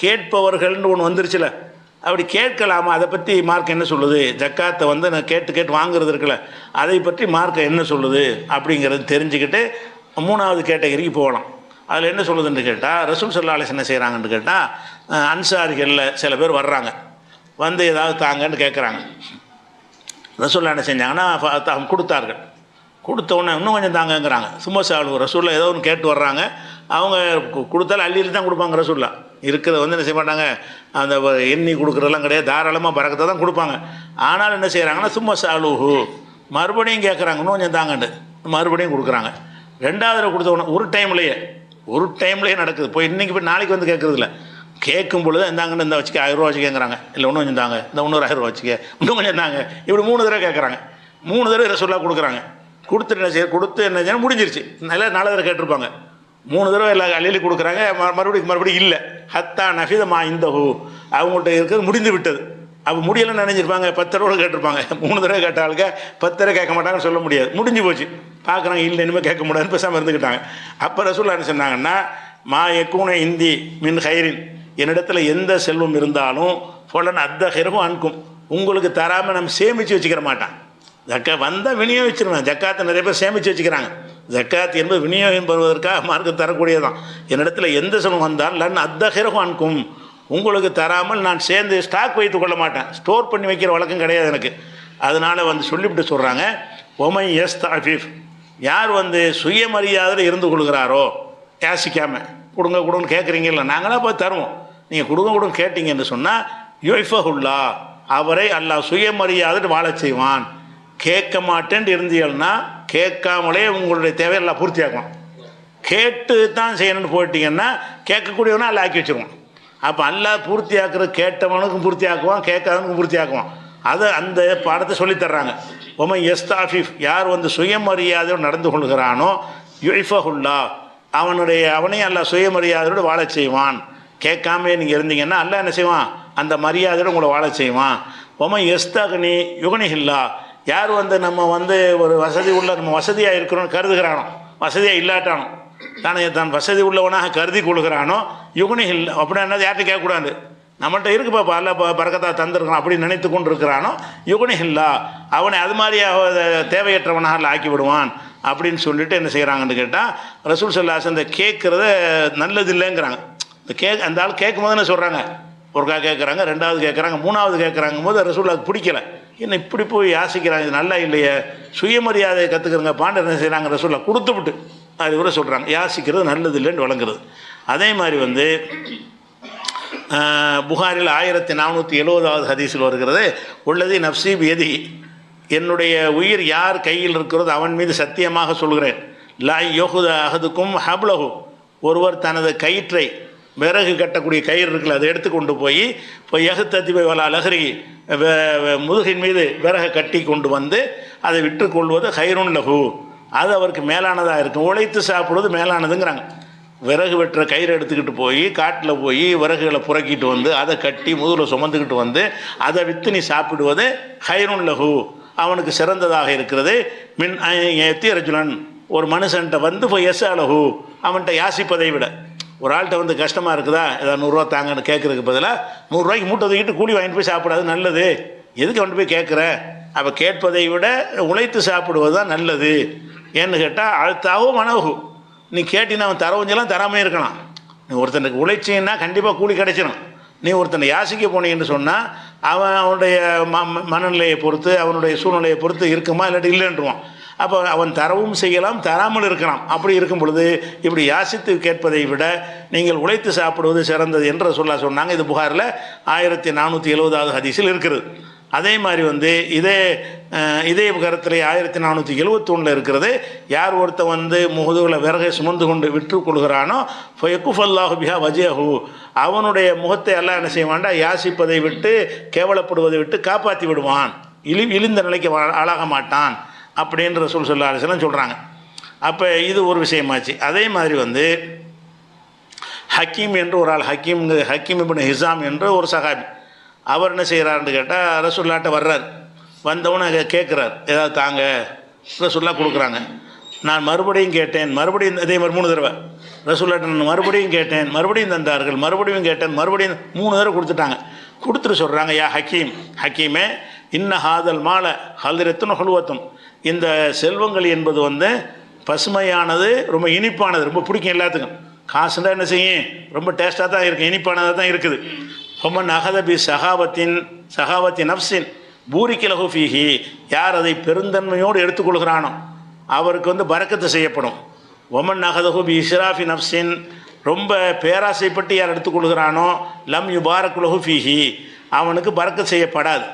கேட்பவர்கள்னு ஒன்று வந்துருச்சுல. அப்படி கேட்கலாமா? அதை பற்றி மார்க் என்ன சொல்லுது? ஜக்காத்தை வந்து நான் கேட்டு கேட்டு வாங்குறது இருக்குல்ல. அதை பற்றி மார்க்கை என்ன சொல்லுது? அப்படிங்கிறது தெரிஞ்சுக்கிட்டு மூணாவது கேட்டகரிக்கு போகலாம். அதில் என்ன சொல்லுதுன்னு கேட்டால் ரசூல் சல்லாஹ் என்ன செய்கிறாங்கன்னு கேட்டால் அன்சாரிகளில் சில பேர் வர்றாங்க. வந்து ஏதாவது தாங்கன்னு கேட்குறாங்க ரசூல்லா என்ன செஞ்சாங்கன்னா ஃப- கொடுத்தார்கள். கொடுத்த உடனே இன்னும் கொஞ்சம் தாங்கங்கிறாங்க. சும்மா சாலு ரசூல்லா ஏதோ ஒன்று கேட்டு வர்றாங்க. அவங்க கொடுத்தாலும் அள்ளியில் தான் கொடுப்பாங்க ரசூல்லா. இருக்கிறத வந்து என்ன செய்ய மாட்டாங்க? அந்த எண்ணி கொடுக்குறதெல்லாம் கிடையாது. தாராளமாக பறக்கத்தை தான் கொடுப்பாங்க. ஆனாலும் என்ன செய்கிறாங்கன்னா சும்மா சாலுஹு. மறுபடியும் கேட்குறாங்க இன்னும் கொஞ்சம் தாங்கண்டு. மறுபடியும் கொடுக்குறாங்க. ரெண்டாவது தடவை கொடுத்த உடனே ஒரு டைம்லேயே ஒரு டைம்லேயே நடக்குது. போய் இன்றைக்கி போய் நாளைக்கு வந்து கேட்குறதில்ல கேட்கும் பொழுது இந்தாங்கன்னு இந்த வச்சுக்க ஆயிரம் ரூபா வச்சுக்கங்கிறாங்க இல்லை இன்னும் கொஞ்சம் தாங்க. இந்த இன்னொரு ஆயிரம் ரூபா வச்சுக்க. இன்னும் கொஞ்சம் தாங்க. இப்படி மூணு தடவை கேட்குறாங்க மூணு தடவை ரசூல்லா கொடுக்குறாங்க. கொடுத்துட்டு என்ன செய்ய கொடுத்து என்ன செய்யணும் முடிஞ்சிருச்சு. நல்லா நாலு தடவை கேட்டிருப்பாங்க. மூணு தடவை எல்லா அள்ளிலி கொடுக்குறாங்க. மறுபடியும் மறுபடியும் இல்லை. ஹத்தா நஃபிதமா இந்த ஹூ அவங்கள்ட்ட இருக்கிறது முடிந்து விட்டது. அப்போ முடியலன்னு நினைஞ்சிருப்பாங்க. பத்து தடவை கேட்டிருப்பாங்க. மூணு தடவை கேட்ட ஆளுக்க பத்து தடவை கேட்க மாட்டாங்கன்னு சொல்ல முடியாது. முடிஞ்சு போச்சு. பார்க்குறாங்க இல்லை இனிமேல் கேட்க முடியாதுன்னு பேசாமல் இருந்துக்கிட்டாங்க அப்போ ரசூல்லா என்ன சொன்னாங்கன்னா மா எக்கூன இந்தி மின் ஹைரின். என்னிடத்துல எந்த செல்வம் இருந்தாலும் பொலன் அத்த ஹெரவும் அன்கும். உங்களுக்கு தராமல் நம்ம சேமித்து வச்சுக்கிற மாட்டான். ஜக்கா வந்தால் விநியோகிச்சிருவேன் ஜக்காத்தை நிறைய பேர் சேமித்து வச்சுக்கிறாங்க. ஜக்காத் என்பது விநியோகம் பெறுவதற்காக மார்க்கம் தரக்கூடியதான் என்னிடத்தில் எந்த செல்வம் வந்தால் லன் அத்தகிரகம் அன்கும். உங்களுக்கு தராமல் நான் சேர்ந்து ஸ்டாக் வைத்து கொள்ள மாட்டேன். ஸ்டோர் பண்ணி வைக்கிற வழக்கம் கிடையாது எனக்கு. அதனால் வந்து சொல்லிவிட்டு சொல்கிறாங்க ஒமை எஸ் தாஃபிஃப் யார் வந்து சுயமரியாதையில் இருந்து கொள்கிறாரோ யாசிக்காமல் கொடுங்க கொடுன்னு கேட்குறீங்கல்ல நாங்களாம் போய் தருவோம். நீங்கள் கொடுங்க கொடுங்க கேட்டீங்கன்னு சொன்னால் யுஃபஹுல்லா. அவரை அல்லாஹ் சுயமரியாதை வாழச் செய்வான். கேட்க மாட்டேன்ட்டு இருந்தீங்கன்னா கேட்காமலே உங்களுடைய தேவையெல்லாம் பூர்த்தியாக்குவான் கேட்டு தான் செய்யணும்னு போயிட்டீங்கன்னா கேட்கக்கூடியவனா அல்ல ஆக்கி வச்சுருவோம் அப்போ அல்லா பூர்த்தியாக்குறது கேட்டவனுக்கும் பூர்த்தியாக்குவான் கேட்காதவனுக்கும் பூர்த்தியாக்குவான். அதை அந்த பாடத்தை சொல்லித்தர்றாங்க ஒமன் எஸ்தாஃபிஃப் யார் வந்து சுயமரியாதையோடு நடந்து கொள்கிறானோ யுஃபஹுல்லா அவனுடைய அவனையும் அல்ல சுயமரியாதையோடு வாழச் செய்வான். கேட்காம நீங்கள் இருந்தீங்கன்னா அல்ல என்ன செய்வான்? அந்த மரியாதையோடு உங்களை வாழச் செய்வான். ஒமன் எஸ்தகனி யுகனிஹில்லா யார் வந்து நம்ம வந்து ஒரு வசதி உள்ள நம்ம வசதியாக இருக்கிறோன்னு கருதுகிறானோ வசதியாக இல்லாட்டானோ தானே தான் வசதி உள்ளவனாக கருதி கொள்கிறானோ யுகுனிகள் அப்படின்னா என்னது? யார்கிட்ட கேட்கக்கூடாது. நம்மள்ட்ட இருக்குப்பா அல்ல பறக்கத்தா தந்திருக்கான் அப்படின்னு நினைத்து கொண்டு இருக்கிறானோ யுகுனிஹில்லா அவனை அது மாதிரியாக தேவையற்றவனாக அல்ல ஆக்கி விடுவான் அப்படின்னு சொல்லிட்டு என்ன செய்கிறாங்கன்னு கேட்டால் ரசூல் சல்லாஸ் இந்த கேட்குறத நல்லது இல்லைங்கிறாங்க இந்த கே அந்த ஆள் கேட்கும் போது என்ன சொல்கிறாங்க ஒருக்கா கேட்குறாங்க ரெண்டாவது கேட்குறாங்க மூணாவது கேட்குறாங்க போது ரசூல் அது பிடிக்கல. என்ன இப்படி போய் யாசிக்கிறாங்க? இது நல்லா இல்லையே. சுயமரியாதையை கற்றுக்கிறங்க பாண்டர் என்ன செய்கிறாங்க கொடுத்து கொடுத்துவிட்டு அது கூட சொல்கிறாங்க யாசிக்கிறது நல்லது இல்லைன்னு வழங்குறது அதே மாதிரி வந்து புகாரில் ஆயிரத்தி நானூற்றி எழுபதாவது ஹதீஸில் வருகிறது உள்ளது நப்சி எதி என்னுடைய உயிர் யார் கையில் இருக்கிறதோ அவன் மீது சத்தியமாக சொல்கிறேன். லாய் யோகுத அகதுக்கும் ஹப்லகு ஒருவர் தனது கயிற்றை விறகு கட்டக்கூடிய கயிறு இருக்குல்ல அதை எடுத்து கொண்டு போய் இப்போ எகுத்தத்திவை வலா லஹரி முதுகின் மீது விறகை கட்டி கொண்டு வந்து அதை விற்றுக்கொள்வது ஹைருன் லஹு. அது அவருக்கு மேலானதாக இருக்கும். உழைத்து சாப்பிடுவது மேலானதுங்கிறாங்க. விறகு வெட்டுற கயிறு எடுத்துக்கிட்டு போய் காட்டில் போய் விறகுகளை புறக்கிட்டு வந்து அதை கட்டி முதுகில் சுமந்துக்கிட்டு வந்து அதை விற்று நீ சாப்பிடுவது ஹைருன் லஹு. அவனுக்கு சிறந்ததாக இருக்கிறது. மின் எத்தி ரஜுலன் ஒரு மனுஷன்ட்ட வந்து போய் எஸ் அழகு அவன்கிட்ட யாசிப்பதை விட. ஒரு ஆள்கிட்ட வந்து கஷ்டமாக இருக்குதா? ஏதாவது நூறுரூவா தாங்கன்னு கேட்குறதுக்கு பதிலாக நூறுரூவாய்க்கு மூட்டை தூக்கிட்டு கூலி வாங்கிட்டு போய் சாப்பிடாது நல்லது. எதுக்கு கொண்டு போய் கேட்குற? அப்போ கேட்பதை விட உழைத்து சாப்பிடுவது தான் நல்லது. ஏன்னு கேட்டால் அழுத்தாவும் மனவு நீ கேட்டினா அவன் தரவஞ்செல்லாம் தராமே இருக்கலாம். நீ ஒருத்தனுக்கு உழைச்சின்னா கண்டிப்பாக கூலி கிடைச்சிடும் நீ ஒருத்தனை யாசிக்க போனீங்கன்னு சொன்னால் அவன் அவனுடைய ம ம- மனநிலையை பொறுத்து அவனுடைய சூழ்நிலையை பொறுத்து இருக்குமா இல்லாட்டி இல்லைன்றுவான். அப்போ அவன் தரவும் செய்யலாம் தராமல் இருக்கலாம். அப்படி இருக்கும் பொழுது இப்படி யாசித்து கேட்பதை விட நீங்கள் உழைத்து சாப்பிடுவது சிறந்தது என்று சொல்ல சொன்னாங்க இது புகாரில் ஆயிரத்தி நானூற்றி எழுபதாவது ஹதீஸில் இருக்கிறது அதே மாதிரி வந்து இதே இதே கருத்தில் ஆயிரத்தி நானூற்றி எழுவத்தொன்னில் இருக்கிறது. யார் ஒருத்தன் வந்து முகதுகளை விறகை சுமந்து கொண்டு விற்று கொள்கிறானோ ஃபயக்குஃபல்லாஹு பிஹா வஜேஹு அவனுடைய முகத்தை எல்லாம் என்ன செய்ய வேண்டாம் யாசிப்பதை விட்டு கேவலப்படுவதை விட்டு காப்பாற்றி விடுவான். இழி இழிந்த நிலைக்கு வா- ஆளாக மாட்டான். அப்படின்ற சொல் சொல்ல அரசெல்லாம் சொல்கிறாங்க அப்போ இது ஒரு விஷயமாச்சு. அதே மாதிரி வந்து ஹக்கீம் என்று ஒரு ஆள் ஹக்கீம் ஹக்கீம் இப்னு ஹிசாம் என்று ஒரு சகாபி அவர் என்ன செய்கிறாருன்னு கேட்டால் ரசுல்லாட்ட வர்றார். வந்தவொன்னே கேட்குறார் ஏதாவது தாங்க ரசுல்லா கொடுக்குறாங்க. நான் மறுபடியும் கேட்டேன் மறுபடியும் இதே மாதிரி மூணு தடவை. ரசுல்லாட்ட நான் மறுபடியும் கேட்டேன் மறுபடியும் தந்தார்கள் மறுபடியும் கேட்டேன் மறுபடியும் மூணு தடவை கொடுத்துட்டாங்க. கொடுத்துட்டு சொல்கிறாங்க யா ஹக்கீம் ஹக்கீமே இன்ன ஹாதல் மாலை ஹல்திரத்துன் ஹுலுவத்தும் இந்த செல்வங்கள் என்பது வந்து பசுமையானது ரொம்ப இனிப்பானது ரொம்ப பிடிக்கும் எல்லாத்துக்கும். காசுண்டா என்ன செய்யும்? ரொம்ப டேஸ்ட்டாக தான் இருக்குது இனிப்பானதாக தான் இருக்குது. ரொம்ப நகதபி சகாவத்தின் சகாவத்தி நப்சின் பூரிக்கிலகு ஃபீஹி. யார் அதை பெருந்தன்மையோடு எடுத்துக்கொள்கிறானோ அவருக்கு வந்து பறக்கத்து செய்யப்படும். ஒமன் நகதகு பி இஸ்ராஃபி நப்சின் ரொம்ப பேராசைப்பட்டு யார் எடுத்துக்கொள்கிறானோ லம் யுபாரக்குலகு ஃபீஹி. அவனுக்கு பறக்க செய்யப்படாது.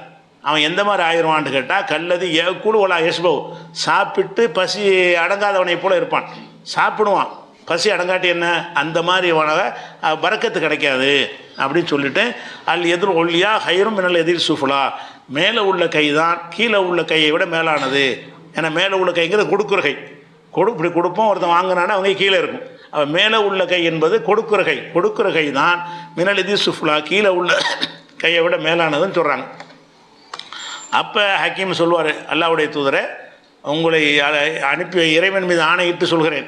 அவன் எந்த மாதிரி ஆயிடுவான்னு கேட்டால் கல்லது ஏக்கூடு ஒலா யஸ்பவ் சாப்பிட்டு பசி அடங்காதவனை போல இருப்பான். சாப்பிடுவான். பசி அடங்காட்டி என்ன? அந்த மாதிரி உணவை வரக்கத்து பறக்கத்து கிடைக்காது. அப்படின்னு சொல்லிட்டு அல் எதிர் ஒல்லியா ஹைரும் மின்னல் எதிர் சுஃபுலா. மேலே உள்ள கை தான் கீழே உள்ள கையை விட மேலானது. ஏன்னா மேலே உள்ள கைங்கிறது கொடுக்குற கை. கொடு இப்படி கொடுப்போம் ஒருத்தன் வாங்கினானே அவங்க கீழே இருக்கும். அவன் மேலே உள்ள கை என்பது கொடுக்குற கை. கொடுக்குற கை தான் மின்னல் எதிர் சுஃபுலா. கீழே உள்ள கையை விட மேலானதுன்னு சொல்கிறாங்க அப்போ ஹக்கீம் சொல்லுவார் அல்லாவுடைய தூதரை உங்களை அனுப்பி இறைவன் மீது ஆணையிட்டு சொல்கிறேன்.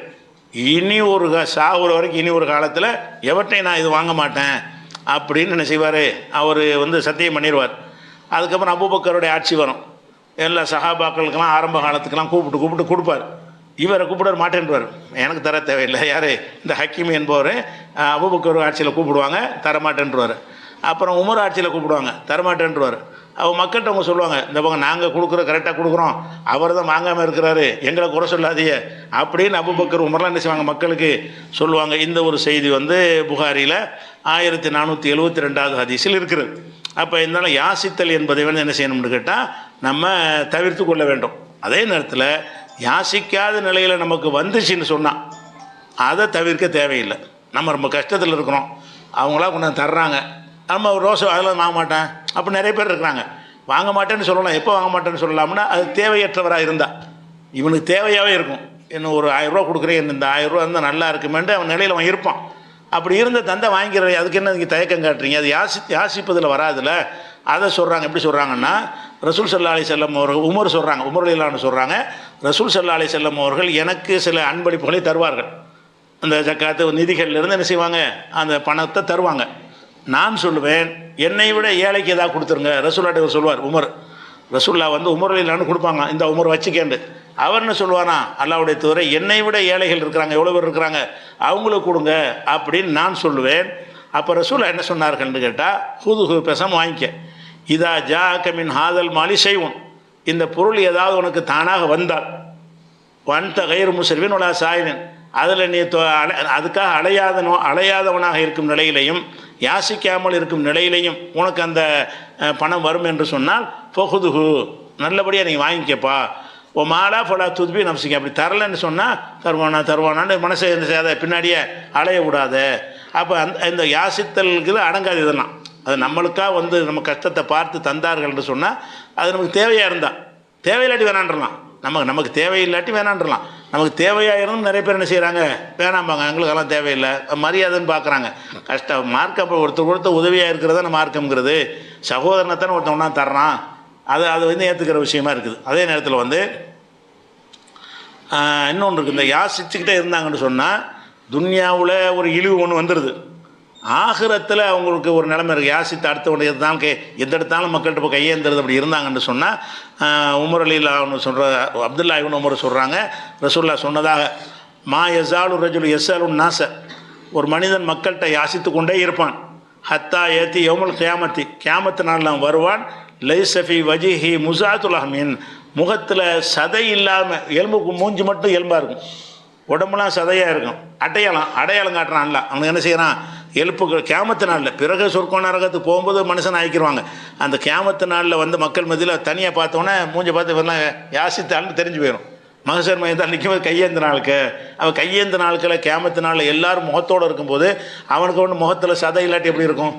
இனி ஒரு சாகுற வரைக்கும் இனி ஒரு காலத்தில் எவற்றையும் நான் இது வாங்க மாட்டேன் அப்படின்னு என்ன செய்வார்? அவர் வந்து சத்தியம் பண்ணிடுவார் அதுக்கப்புறம் அபூபக்கருடைய ஆட்சி வரும். எல்லா சகாபாக்களுக்கெல்லாம் ஆரம்ப காலத்துக்கெல்லாம் கூப்பிட்டு கூப்பிட்டு கொடுப்பார். இவரை கூப்பிட மாட்டேன்றார் எனக்கு தர தேவையில்லை. யார்? இந்த ஹக்கீம் என்பவர் அபுபக்கர் ஆட்சியில் கூப்பிடுவாங்க தர மாட்டேன்றார் அப்புறம் உமர் ஆட்சியில் கூப்பிடுவாங்க தரமாட்டேன்றார் அவங்க மக்கள்கிட்ட அவங்க சொல்லுவாங்க இந்த பக்கம் நாங்கள் கொடுக்குற கரெக்டாக கொடுக்குறோம். அவர் தான் வாங்காமல் இருக்கிறாரு. எங்களை குறை சொல்லாதீங்க. அப்படின்னு அபுபக்கர் உமர்லாம் என்ன செய்வாங்க மக்களுக்கு சொல்லுவாங்க. இந்த ஒரு செய்தி வந்து புகாரியில் ஆயிரத்தி நானூற்றி எழுபத்தி ரெண்டாவது ஹதீஸில் இருக்குது அப்போ இருந்தாலும் யாசித்தல் என்பதை வந்து என்ன செய்யணும்னு கேட்டால் நம்ம தவிர்த்து கொள்ள வேண்டும். அதே நேரத்தில் யாசிக்காத நிலையில் நமக்கு வந்துச்சுன்னு சொன்னால் அதை தவிர்க்க தேவையில்லை. நம்ம ரொம்ப கஷ்டத்தில் இருக்கிறோம். அவங்களா கொண்டாந்து தர்றாங்க. நம்ம ஒரு அதெல்லாம் வாங்க மாட்டேன் அப்போ நிறைய பேர் இருக்கிறாங்க. வாங்க மாட்டேன்னு சொல்லலாம் எப்போ வாங்க மாட்டேன்னு சொல்லலாம்னா அது தேவையற்றவராக இருந்தால் இவனுக்கு தேவையாகவே இருக்கும். இன்னும் ஒரு ஆயிரரூவா கொடுக்குறேன் இந்த ஆயிரரூவா இருந்தால் நல்லா இருக்குமேன்ட்டு அவன் நிலையில் அவன் இருப்பான். அப்படி இருந்த தந்தை வாங்கிக்கிற அதுக்கு என்ன நீங்கள் தயக்கம் காட்டுறீங்க? அது யாசி யாசிப்பதில் வராதுல அதை சொல்கிறாங்க எப்படி சொல்கிறாங்கன்னா ரசூல் சல்லா அலி செல்லம் அவர்கள் உமர் சொல்கிறாங்க உமர் இல்லான்னு சொல்கிறாங்க ரசூல் சல்லா அலி செல்லம் அவர்கள் எனக்கு சில அன்பளிப்புகளை தருவார்கள். அந்த ஜக்காத்து நிதிகள்லேருந்து என்ன செய்வாங்க? அந்த பணத்தை தருவாங்க. நான் சொல்லுவேன் என்னை விட ஏழைக்கு ஏதாவது கொடுத்துருங்க. ரசூல்லாட்ட சொல்லுவார் உமர். ரசூல்லா வந்து உமர் இல்லான்னு கொடுப்பாங்க. இந்த உமர் வச்சுக்கேண்டு அவர் என்ன சொல்லுவானா அல்லாவுடைய தவிர என்னை விட ஏழைகள் இருக்கிறாங்க எவ்வளோ பேர் இருக்கிறாங்க அவங்களுக்கு கொடுங்க அப்படின்னு நான் சொல்லுவேன். அப்போ ரசூலா என்ன சொன்னார்கள்னு கேட்டால் ஹுது பெசம் வாங்கிக்க. இதா ஜா கமின் ஹாதல் மாலி செய்வோம் இந்த பொருள் ஏதாவது உனக்கு தானாக வந்தால் வந்த கயிறு முசர்வின் உலா சாயினன் அதில் நீ தொ- அதுக்காக அலையாதனோ அலையாதவனாக இருக்கும் நிலையிலையும் யாசிக்காமல் இருக்கும் நிலையிலையும் உனக்கு அந்த பணம் வரும் என்று சொன்னால் பொகுதுகு நல்லபடியாக நீ வாங்கிக்கப்பா. ஓ மாலா ஃபலா துதுபி நம்சிக்க அப்படி தரலன்னு சொன்னால் தருவானா தருவானான்னு மனசை என்ன செய்யாத பின்னாடியே அலைய விடாத. அப்போ அந்த இந்த யாசித்தல்கள் அடங்காது இதெல்லாம். அது நம்மளுக்காக வந்து நம்ம கஷ்டத்தை பார்த்து தந்தார்கள்னு சொன்னால் அது நமக்கு தேவையாக இருந்தால் தேவையில்லாட்டி வேணான்றலாம். நமக்கு நமக்கு தேவையில்லாட்டி வேணான்றலாம். நமக்கு தேவையாக இருந்தும் நிறைய பேர் என்ன செய்கிறாங்க வேணாம்பாங்க. எங்களுக்கெல்லாம் தேவையில்லை. மரியாதைன்னு பார்க்குறாங்க கஷ்டம் மார்க்கம் அப்போ ஒருத்தர் ஒருத்தர் உதவியாக இருக்கிறது தானே மார்க்கம்ங்கிறது சகோதரனை தானே ஒருத்தன் தர்றான். அது அது வந்து ஏற்றுக்கிற விஷயமா இருக்குது. அதே நேரத்தில் வந்து இன்னொன்று இருக்குது இந்த யாசிச்சுக்கிட்டே இருந்தாங்கன்னு சொன்னால் துன்யாவில் ஒரு இழிவு ஒன்று வந்துடுது ஆகிரத்தில் அவங்களுக்கு ஒரு நிலைமை இருக்குது யாசித்து அடுத்த உடனே எதுதான் கே எந்த எடுத்தாலும் மக்கள்கிட்ட போய் கையேந்துறது அப்படி இருந்தாங்கன்னு சொன்னால் உமர் அலிலா அவனு சொல்கிற அப்துல்லா இவன் உமர் சொல்கிறாங்க ரசூல்லா சொன்னதாக மா எசாலு ரஜுல் எஸ்அலுன் நாச ஒரு மனிதன் மக்கள்கிட்ட யாசித்து கொண்டே இருப்பான். ஹத்தா ஏத்தி யோமுல் கியாமத்தி. கியாமத்து நாள் அவன் வருவான். லைசஃபி வஜிஹி முசாத்துல் அஹ்மின். முகத்தில் சதை இல்லாமல் எலும்புக்கு மூஞ்சி மட்டும் எலும்பாக இருக்கும். உடம்புலாம் சதையாக இருக்கும். அடையாளம் அடையாளம் காட்டுறான்ல. அவனுக்கு என்ன செய்கிறான் எழுப்பு கேமத்து நாளில். பிறகு சொர்க்க நரகத்துக்கு போகும்போது மனுஷன் ஆக்கிடுவாங்க அந்த கேமத்து நாளில் வந்து மக்கள் மதியில் தனியாக பார்த்தோன்னே மூஞ்ச பார்த்து இவரெல்லாம் யாசித்தாள்னு தெரிஞ்சு போயிடும் மகசர் மையத்தால் நிற்கும் கையேந்த நாளுக்கு. அவன் கையேந்த நாளுக்கில் கேமத்து நாளில் எல்லாரும் முகத்தோடு இருக்கும்போது அவனுக்கு ஒன்று முகத்தில் சதை இல்லாட்டி எப்படி இருக்கும்?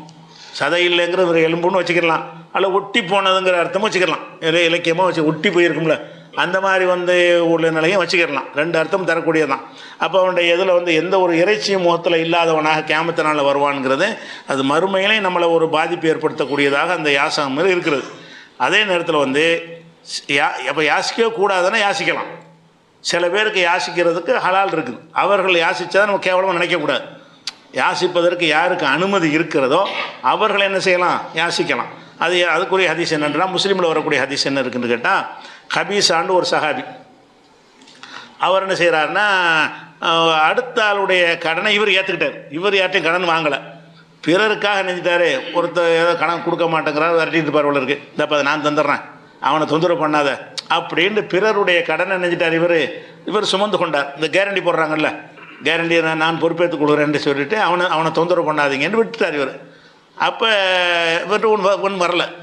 சதை இல்லைங்கிற ஒரு எலும்புன்னு வச்சுக்கலாம் அல்ல ஒட்டி போனதுங்கிற அர்த்தமும் வச்சுக்கலாம் இல்லை இலக்கியமாக வச்சு ஒட்டி போயிருக்கும்ல. அந்த மாதிரி வந்து உள்ள நிலையும் வச்சுக்கிடலாம். ரெண்டு அர்த்தம் தரக்கூடியதான் அப்போ அவனுடைய இதில் வந்து எந்த ஒரு இறைச்சியும் முகத்தில் இல்லாதவனாக கேமத்தினால் வருவான்ங்கிறது அது மறுமையிலே நம்மளை ஒரு பாதிப்பு ஏற்படுத்தக்கூடியதாக அந்த யாசகம் இருக்கிறது அதே நேரத்தில் வந்து யா அப்போ யாசிக்கவே கூடாதுன்னா யாசிக்கலாம். சில பேருக்கு யாசிக்கிறதுக்கு ஹலால் இருக்குது. அவர்கள் யாசித்தா நம்ம கேவலமாக நினைக்கக்கூடாது யாசிப்பதற்கு யாருக்கு அனுமதி இருக்கிறதோ அவர்கள் என்ன செய்யலாம்? யாசிக்கலாம். அது அதுக்குரிய ஹதீஸ் என்னன்றா முஸ்லீமில் வரக்கூடிய ஹதீஸ் என்ன இருக்குன்னு கேட்டால் ஹபீஸான்னு ஒரு சஹாபி. அவர் என்ன செய்கிறாருன்னா அடுத்த ஆளுடைய கடனை இவர் ஏற்றுக்கிட்டார் இவர் யார்ட்டையும் கடன் வாங்கலை. பிறருக்காக நினைச்சிட்டாரு ஒருத்தர் ஏதோ கடன் கொடுக்க மாட்டேங்கிறார் விரட்டிட்டு இருப்பார் இருக்குது இந்தப்ப நான் தந்துடுறேன். அவனை தொந்தரவு பண்ணாத. அப்படின்னு பிறருடைய கடனை நினைச்சிட்டார் இவர். இவர் சுமந்து கொண்டார். இந்த கேரண்டி போடுறாங்கல்ல. கேரண்டி நான் பொறுப்பேற்றுக் கொள்கிறேன்னு சொல்லிட்டு அவனை அவனை தொந்தரவு பண்ணாதீங்கன்னு விட்டுட்டார் இவர். அப்போ இவர்கிட்ட ஒன்று ஒன்று வரல.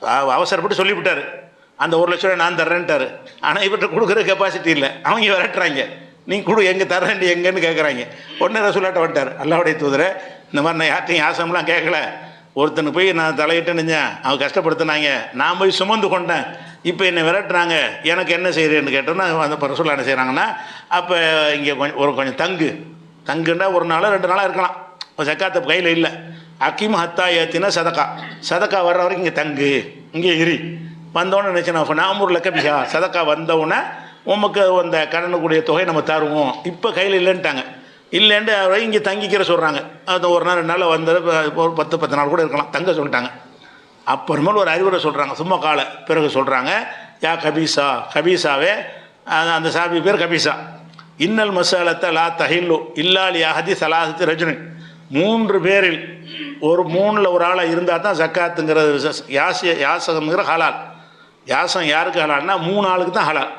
அவ- அவசரப்பட்டு சொல்லிவிட்டார். அந்த ஒரு லட்ச ரூபாய் நான் தர்றேன்ட்டார். ஆனால் இவர்கிட்ட கொடுக்குற கெப்பாசிட்டி இல்லை. அவங்க விரட்டுறாங்க. நீங்கள் கொடு எங்கே தர்றேன் எங்கேன்னு கேட்குறாங்க உடனே ரசூலாட்ட வந்துட்டார். அல்லாவுடைய தூதரை இந்த மாதிரி நான் யார்ட்டையும் ஆசம்லாம் கேட்கல ஒருத்தனுக்கு போய் நான் தலையிட்டு நிஞ்சேன் அவன் கஷ்டப்படுத்தினாங்க. நான் போய் சுமந்து கொண்டேன். இப்போ என்னை விரட்டுறாங்க. எனக்கு என்ன செய்கிறேன்னு கேட்டோன்னா அந்த ரசூலா என்ன செய்கிறாங்கன்னா அப்போ இங்கே கொஞ்சம் ஒரு கொஞ்சம் தங்கு. தங்குன்னா ஒரு நாளாக ரெண்டு நாளாக இருக்கலாம். இப்போ ஜக்காத்த கையில் இல்லை. அக்கிம் ஹத்தா ஏத்தினா சதக்கா. சதக்கா வர்ற வரைக்கும் இங்கே தங்கு. இங்கே இரு. வந்தோடனே நினச்சினா நாமூரில் லக்கபிகா சதக்கா வந்தவுடனே உமக்கு அந்த கடனுக்குரிய தொகை நம்ம தருவோம். இப்போ கையில் இல்லைன்ட்டாங்க. இல்லைன்ட்டு அவரை இங்கே தங்கிக்கிற சொல்கிறாங்க அது ஒரு நாள் ரெண்டு நாள் வந்து ஒரு பத்து பத்து நாள் கூட இருக்கலாம். தங்க சொல்லிட்டாங்க. அப்புறமேல் ஒரு அறிவுரை சொல்கிறாங்க சும்மா காலை. பிறகு சொல்கிறாங்க யா கபீசா. கபீசாவே அந்த- அந்த சாபி பேர் கபீசா. இன்னல் மசாலத்தை லா தஹில்லு இல்லாலி அஹதி சலாஹத்து ரஜினி மூன்று பேரில் ஒரு மூணில் ஒரு ஆளாக இருந்தால் தான் ஜக்காத்துங்கிறது யாசிய யாசகம்ங்கிற ஹலால். யாசம் யாருக்கு ஹலால்னா மூணு ஆளுக்கு தான் ஹலால்.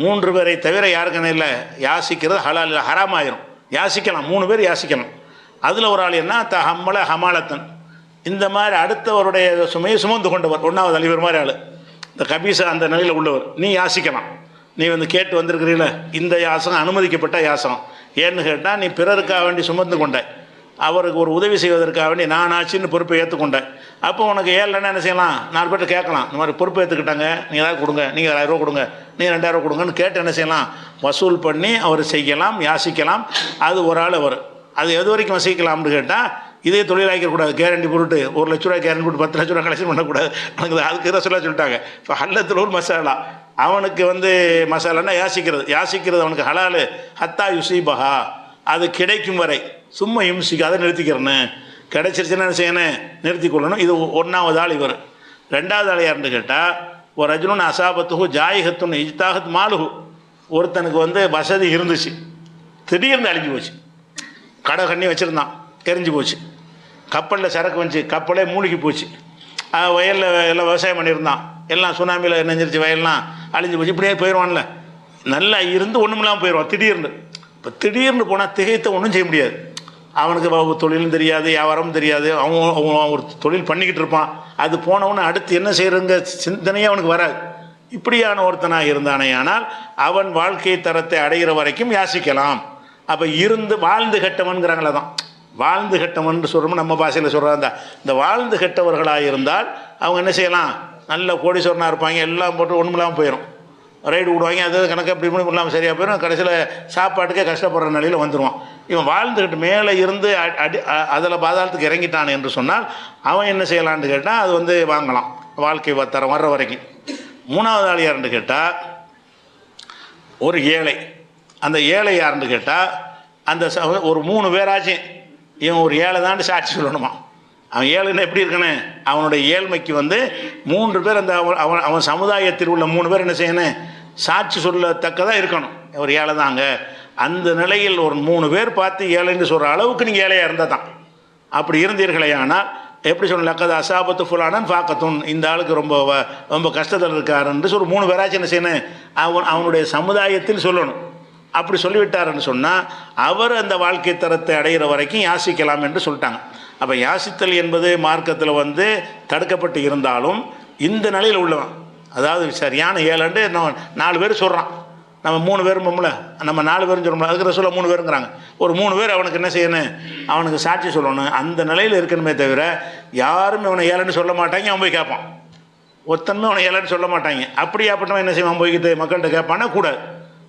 மூன்று பேரை தவிர யாருக்குன்னு இல்லை. யாசிக்கிறது ஹலால் இல்லை ஹராம் ஆயிரும் யாசிக்கலாம் மூணு பேர் யாசிக்கலாம் அதில் ஒரு ஆள் என்ன? த ஹம்மல ஹமாலத்தன். இந்த மாதிரி அடுத்தவருடைய சுமையை சுமந்து கொண்டவர். ஒன்றாவது அழிவர் மாதிரி ஆள். இந்த கபீசா அந்த நிலையில் உள்ளவர். நீ யாசிக்கலாம். நீ வந்து கேட்டு வந்திருக்கிறீங்களே இந்த யாசகம் அனுமதிக்கப்பட்ட யாசகம். ஏன்னு கேட்டால் நீ பிறருக்காக வேண்டி சுமந்து கொண்ட அவருக்கு ஒரு உதவி செய்வதற்காக வேண்டி நான் ஆச்சுன்னு பொறுப்பை ஏற்றுக்கொண்டேன் அப்போ உனக்கு ஏழைன்னா என்ன செய்யலாம்? நாலு பேர்ட்ட கேட்கலாம். இந்த மாதிரி பொறுப்பை ஏற்றுக்கிட்டாங்க நீங்கள் ஏதாவது கொடுங்க. நீங்கள் ஆயிரரூவா ரூபா கொடுங்க. நீங்கள் ரெண்டாயிரம் கொடுங்கன்னு கேட்டு என்ன செய்யலாம்? வசூல் பண்ணி அவர் செய்யலாம் யாசிக்கலாம். அது ஒரு ஆள் அவர். அது எது வரைக்கும் வசிக்கலாம்னு கேட்டால் இதே தொழிலாக்கிடக்கூடாது கேரண்டி போட்டு ஒரு லட்ச ரூபா கேரண்டி போட்டு பத்து லட்ச ரூபா கலெக்ஷன் பண்ணக்கூடாது எனக்கு அதுக்கு தான் சொல்ல சொல்லிட்டாங்க. இப்போ ஹல்லத்தில் ஒரு மசாலா. அவனுக்கு வந்து மசாலான்னா யாசிக்கிறது. யாசிக்கிறது அவனுக்கு ஹலாலு. ஹத்தா யுசீபஹா. அது கிடைக்கும் வரை. சும்மா இம்சிக்காத அதை நிறுத்திக்கிறேன்னு கிடைச்சிருச்சுன்னா என்ன செய்யணும் நிறுத்தி கொள்ளணும். இது ஒன்றாவது ஆள் இவர். ரெண்டாவது ஆள் யாருன்னு கேட்டால் ஒரு அஜுனன் அசாபத்துகு ஜாயிகத்துன்னு இஜ்தாகத் மாலுகு ஒருத்தனுக்கு வந்து வசதி இருந்துச்சு. திடீர்னு அழிஞ்சு போச்சு. கடை கண்ணி வச்சுருந்தான். எரிஞ்சு போச்சு. கப்பலில் சரக்கு வந்துச்சு. கப்பலே மூழ்கி போச்சு. வயலில் எல்லாம் விவசாயம் பண்ணியிருந்தான். எல்லாம் சுனாமியில் நெஞ்சிருச்சு வயல்லாம். அழிஞ்சு போச்சு. இப்படியே போயிடுவான்ல. நல்லா இருந்து ஒன்றும் இல்லாமல் போயிடுவான். திடீர்னு. இப்போ திடீர்னு போனால் திகைத்த ஒன்றும் செய்ய முடியாது. அவனுக்கு தொழிலும் தெரியாது வியாபாரமும் தெரியாது. அவன் அவன் ஒரு தொழில் பண்ணிக்கிட்டு இருப்பான். அது போனவொன்னே அடுத்து என்ன செய்யறங்க சிந்தனையே அவனுக்கு வராது. இப்படியான ஒருத்தனாக இருந்தானே ஆனால் அவன் வாழ்க்கை தரத்தை அடைகிற வரைக்கும் யாசிக்கலாம். அப்போ இருந்து வாழ்ந்து கட்டவன்கிறாங்களே தான் வாழ்ந்து கெட்டவன் சொல்கிறோம் நம்ம பாஷையில் சொல்கிறாங்க இந்த வாழ்ந்து கெட்டவர்களாக இருந்தால் அவங்க என்ன செய்யலாம்? நல்ல கோடீஸ்வரனாக இருப்பாங்க. எல்லாம் போட்டு ஒன்றும் இல்லாமல் போயிடும் ரைடு விடுவாங்க அது கணக்கு அப்படி பண்ணி இல்லாமல் சரியாக போயிடும் கடைசியில் சாப்பாட்டுக்கே கஷ்டப்படுற நிலையில் வந்துடுவான் இவன் வாழ்ந்துக்கிட்டு மேலே இருந்து அடி அதில் பாதாளத்துக்கு இறங்கிட்டான் என்று சொன்னால் அவன் என்ன செய்யலான்னு கேட்டால் அது வந்து வாங்கலாம். வாழ்க்கை வ- தரம் வர்ற வரைக்கும். மூணாவது ஆள் யாருன்னு கேட்டால் ஒரு ஏழை. அந்த ஏழை யாருன்னு கேட்டால் அந்த ச- ஒரு மூணு பேராச்சும் இவன் ஒரு ஏழை தான் சாட்சி சொல்லணுமா? அவன் ஏழைன்னா எப்படி இருக்கணும்? அவனுடைய ஏழ்மைக்கு வந்து மூன்று பேர் அந்த அவன் அவன் அவன் சமுதாயத்தில் உள்ள மூணு பேர் என்ன செய்யணும்? சாட்சி சொல்லத்தக்கதாக இருக்கணும். ஒரு ஏழை தாங்க அந்த நிலையில் ஒரு மூணு பேர் பார்த்து ஏழைன்னு சொல்கிற அளவுக்கு நீங்கள் ஏழையாக இருந்தால் தான் அப்படி இருந்தீர்களே ஆனால் எப்படி சொல்லணும் கதை அசாபத்து ஃபுல்லானன் பார்க்கத்தும் இந்த ஆளுக்கு ரொம்ப வ- ரொம்ப கஷ்டத்தில் இருக்காருன்னு சொல்லி மூணு பேராச்சும் என்ன செய்யணும்? அவன் அவனுடைய சமுதாயத்தில் சொல்லணும். அப்படி சொல்லிவிட்டாருன்னு சொன்னால் அவர் அந்த வாழ்க்கை தரத்தை அடைகிற வரைக்கும் யாசிக்கலாம் என்று சொல்லிட்டாங்க. அப்போ யாசித்தல் என்பது மார்க்கத்தில் வந்து தடுக்கப்பட்டு இருந்தாலும் இந்த நிலையில் உள்ளவன். அதாவது சரியான ஏழண்டு நம்ம நாலு பேர் சொல்கிறான் நம்ம மூணு பேரும் பொம்பளை நம்ம நாலு பேரும் சொல்லணும் அதுக்கு சொல்ல மூணு பேருங்கிறாங்க. ஒரு மூணு பேர் அவனுக்கு என்ன செய்யணும்? அவனுக்கு சாட்சி சொல்லணும். அந்த நிலையில் இருக்கணுமே தவிர யாரும் இவனை ஏழைன்னு சொல்ல மாட்டாங்க அவன் போய் கேட்பான். ஒத்தன்மை அவனை ஏழைன்னு சொல்ல மாட்டாங்க. அப்படியாப்பட்டவன் என்ன செய்வான்? போய்கிட்டு மக்கள்கிட்ட கேட்பானா கூடாது.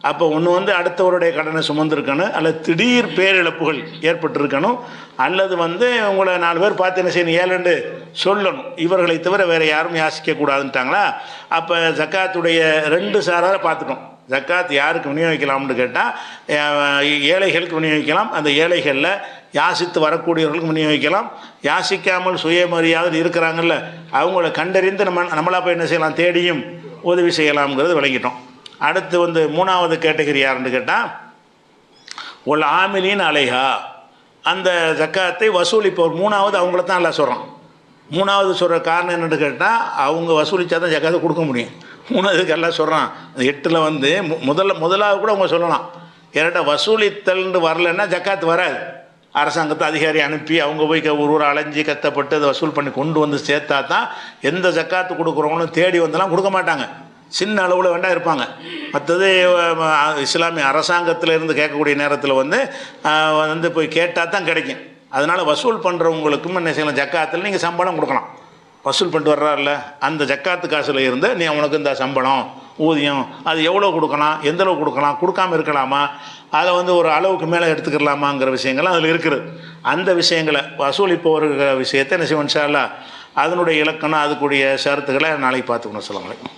அப்போ ஒன்று வந்து அடுத்தவருடைய கடனை சுமந்திருக்கணும் அல்லது திடீர் பேரிழப்புகள் ஏற்பட்டிருக்கணும் அல்லது வந்து உங்களை நாலு பேர் பார்த்து என்ன செய்யணும் ஏழண்டு சொல்லணும். இவர்களை தவிர வேறு யாரும் யாசிக்க கூடாதுன்ட்டாங்களா? அப்போ ஜக்காத்துடைய ரெண்டு சாராக பார்த்துட்டோம். ஜக்காத் யாருக்கு விநியோகிக்கலாம்னு கேட்டால் ஏழைகளுக்கு விநியோகிக்கலாம். அந்த ஏழைகளில் யாசித்து வரக்கூடியவர்களுக்கு விநியோகிக்கலாம். யாசிக்காமல் சுயமரியாதை இருக்கிறாங்கல்ல அவங்கள கண்டறிந்து நம்ம நம்மளா போய் என்ன செய்யலாம் தேடியும் உதவி செய்யலாம்ங்கிறது விளங்கிட்டோம். அடுத்து வந்து மூணாவது கேட்டகரி யாருன்னு கேட்டால் உள்ள ஆமிலின் அலைஹா. அந்த ஜக்காத்தை வசூலிப்பவர் மூணாவது அவங்கள தான் எல்லாம் சொல்கிறான் மூணாவது சொல்கிற காரணம் என்னென்னு கேட்டால் அவங்க வசூலித்தா தான் ஜக்காத்தை கொடுக்க முடியும். மூணாவதுக்கு எல்லாம் சொல்கிறான் எட்டில் வந்து மு- முதல்ல முதலாவது கூட அவங்க சொல்லலாம். ஏன்னா வசூலித்தல்னு வரலன்னா ஜக்காத்து வராது. அரசாங்கத்தை அதிகாரி அனுப்பி அவங்க போய் ஒரு ஊர் அலைஞ்சு கத்தப்பட்டு அதை வசூல் பண்ணி கொண்டு வந்து சேர்த்தா தான் எந்த ஜக்காத்து கொடுக்குறவங்களும் தேடி வந்தெல்லாம் கொடுக்க மாட்டாங்க. சின்ன அளவில் வேண்டாம் இருப்பாங்க. மற்றது இஸ்லாமிய அரசாங்கத்தில் இருந்து கேட்கக்கூடிய நேரத்தில் வந்து வந்து போய் கேட்டால் தான் கிடைக்கும். அதனால் வசூல் பண்ணுறவங்களுக்கும் என்ன செய்யலாம்? ஜக்காத்தில் நீங்கள் சம்பளம் கொடுக்கலாம். வசூல் பண்ணிட்டு வர்றாருல அந்த ஜக்காத்து காசில் இருந்து நீ அவனுக்கு இந்த சம்பளம் ஊதியம் அது எவ்வளோ கொடுக்கலாம் எந்த அளவு கொடுக்கலாம் கொடுக்காம இருக்கலாமா அதை வந்து ஒரு அளவுக்கு மேலே எடுத்துக்கலாமாங்கிற விஷயங்கள்லாம் அதில் இருக்குது. அந்த விஷயங்களை வசூலிப்பவர்கள் விஷயத்தை என்ன செய்வோம் இன்ஷா அதனுடைய இலக்கணம் அதுக்குரிய சரத்துக்களை நாளைக்கு பார்த்துக்கணும். சொல்லுங்களேன்